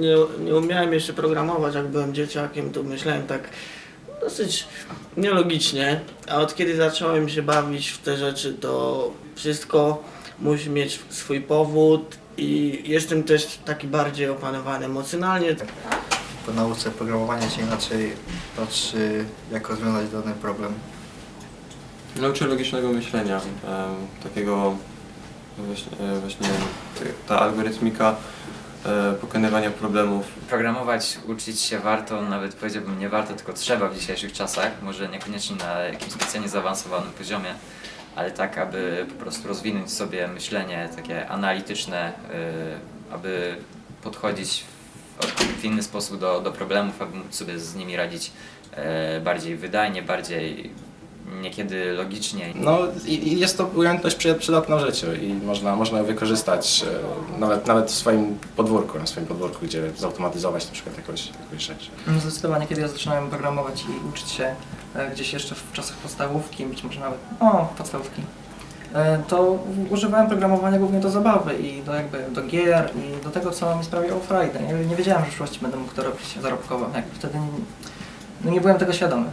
nie, nie umiałem jeszcze programować, jak byłem dzieciakiem, to myślałem tak dosyć nielogicznie, a od kiedy zacząłem się bawić w te rzeczy, to wszystko musi mieć swój powód i jestem też taki bardziej opanowany emocjonalnie. Po nauce programowania się inaczej patrzy, jak rozwiązać dany problem. Nauczy logicznego myślenia, em, takiego właśnie, e, właśnie t- ta algorytmika pokonywania problemów. Programować, uczyć się warto, nawet powiedziałbym nie warto, tylko trzeba w dzisiejszych czasach, może niekoniecznie na jakimś specjalnie zaawansowanym poziomie, ale tak, aby po prostu rozwinąć sobie myślenie takie analityczne, y, aby podchodzić w, w inny sposób do, do problemów, aby móc sobie z nimi radzić e, bardziej wydajnie, bardziej niekiedy logicznie. No i i jest to umiejętność przy- przydatna w życiu i można, można ją wykorzystać e, nawet, nawet w swoim podwórku, na swoim podwórku, gdzie zautomatyzować na przykład jakąś, jakąś rzecz. No Zdecydowanie, kiedy ja zaczynałem programować i uczyć się e, gdzieś jeszcze w czasach podstawówki, być może nawet, o, podstawówki, e, to używałem programowania głównie do zabawy i do jakby do gier i do tego, co mi sprawiało frajdę. Nie, nie wiedziałem, że w przyszłości będę mógł to robić zarobkowo, jakby wtedy nie, no nie byłem tego świadomy.